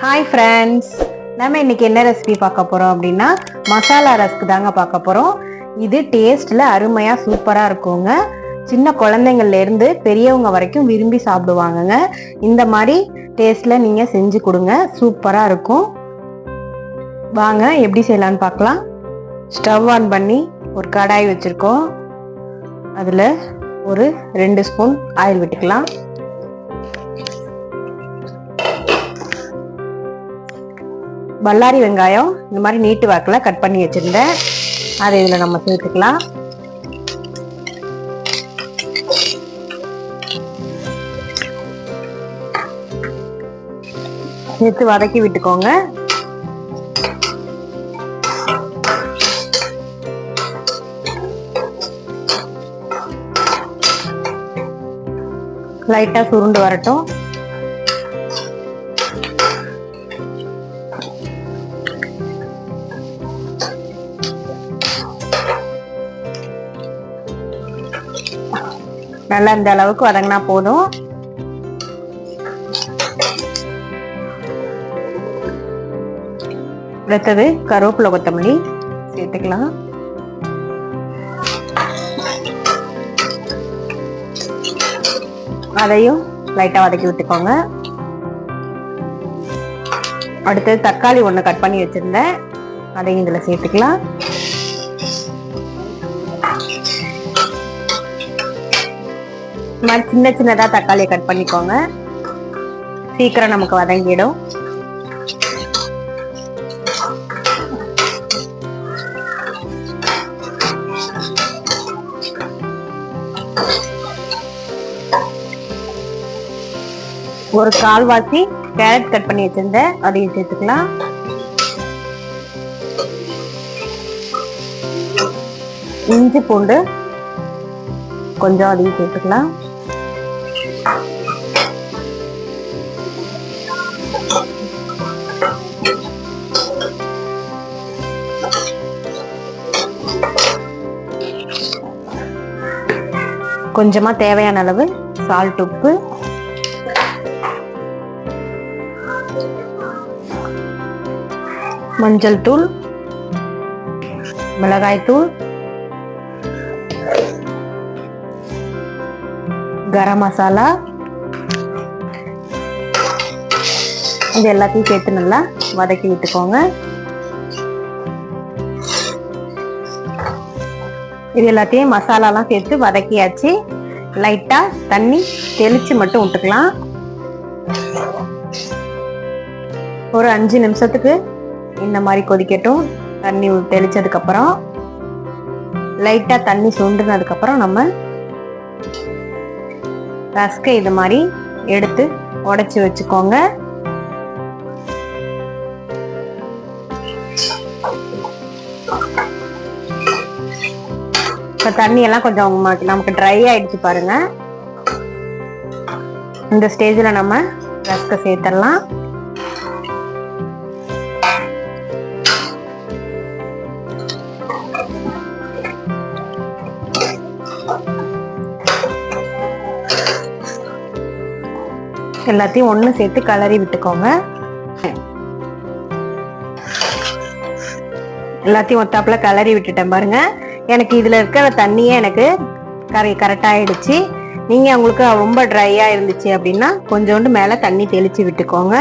Hi friends நம்ம இன்னைக்கு என்ன ரெசிபி பார்க்க போகிறோம் அப்படின்னா மசாலா ரஸ்க் தாங்க பார்க்க போகிறோம் இது டேஸ்ட்டில் அருமையாக சூப்பராக இருக்குங்க. சின்ன குழந்தைங்கள்ல இருந்து பெரியவங்க வரைக்கும் விரும்பி சாப்பிடுவாங்கங்க. இந்த மாதிரி டேஸ்ட்டில் நீங்கள் செஞ்சு கொடுங்க. சூப்பராக இருக்கும். வாங்க எப்படி செய்யலான்னு பார்க்கலாம். ஸ்டவ் ஆன் பண்ணி ஒரு கடாய் வச்சுருக்கோம். அதில் ஒரு ரெண்டு ஸ்பூன் ஆயில் விட்டுக்கலாம். பல்லாரி வெங்காயம் இந்த மாதிரி நீட்டு வாக்கில் கட் பண்ணி வச்சுருந்தேன். அதை இதில் நம்ம சேர்த்துக்கலாம். சேர்த்து வதக்கி விட்டுக்கோங்க. லைட்டாக சுருண்டு வரட்டும். நல்லா இந்த அளவுக்கு வதங்கினா போதும். அடுத்தது கருவேப்பிலை கொத்தமல்லி சேர்த்துக்கலாம். அதையும் லைட்டாக வதக்கி விட்டுக்கோங்க. அடுத்தது தக்காளி ஒன்று கட் பண்ணி வச்சுருந்தேன். அதையும் இதில் சேர்த்துக்கலாம். மாதிரி சின்ன சின்னதாக தக்காளியை கட் பண்ணிக்கோங்க. சீக்கிரம் நமக்கு வதங்கிடும். ஒரு கால்வாசி கேரட் கட் பண்ணி வச்சிருந்தேன். அதையும் சேர்த்துக்கலாம். இஞ்சி பூண்டு கொஞ்சம் அதையும் சேர்த்துக்கலாம். கொஞ்சமா தேவையான அளவு சால்ட் உப்பு. மஞ்சள் தூள். மிளகாய் தூள். கரம் மசாலா. இது எல்லாத்தையும் சேர்த்து நல்லா வதக்கி விட்டுக்கோங்க. இது எல்லாத்தையும் மசாலாலாம் சேர்த்து வதக்கியாச்சு. லைட்டாக தண்ணி தெளித்து மட்டும் விட்டுக்கலாம். ஒரு அஞ்சு நிமிஷத்துக்கு இந்த மாதிரி கொதிக்கட்டும். தண்ணி தெளித்ததுக்கப்புறம் லைட்டாக தண்ணி சுண்டுனதுக்கப்புறம் நம்ம ரஸ்கை இது மாதிரி எடுத்து உடச்சி வச்சுக்கோங்க. இப்போ தண்ணியெல்லாம் கொஞ்சம் நமக்கு- ட்ரை ஆயிடுச்சு பாருங்க. இந்த ஸ்டேஜில் நம்ம ரஸ்கை சேர்த்துடலாம் எல்லாத்தையும் ஒன்று சேர்த்து கலரி விட்டுக்கோங்க. எல்லாத்தையும் ஒத்தாப்புல கலரி விட்டுட்டேன் பாருங்க. எனக்கு இதுல இருக்கிற தண்ணியே எனக்கு கரை கரெக்டாகிடுச்சு நீங்க உங்களுக்கு ரொம்ப ட்ரையா இருந்துச்சு அப்படின்னா கொஞ்சோண்டு மேல தண்ணி தெளிச்சு விட்டுக்கோங்க.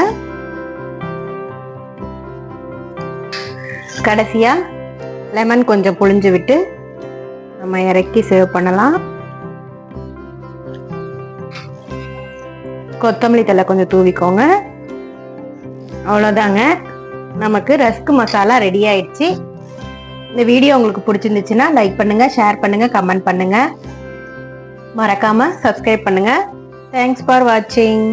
கடைசியா லெமன் கொஞ்சம் புழிஞ்சு விட்டு நம்ம இறக்கி சேவ் பண்ணலாம். கொத்தமல்லி தழை கொஞ்சம் தூவிக்கோங்க. அவ்வளோதாங்க. நமக்கு ரஸ்க் மசாலா ரெடி ஆயிடுச்சு. இந்த வீடியோ உங்களுக்கு பிடிச்சிருந்துச்சுன்னா லைக் பண்ணுங்கள் ஷேர் பண்ணுங்கள் கமெண்ட் பண்ணுங்கள் மறக்காமல் சப்ஸ்கிரைப் பண்ணுங்கள் தேங்க்ஸ் ஃபார் வாட்சிங்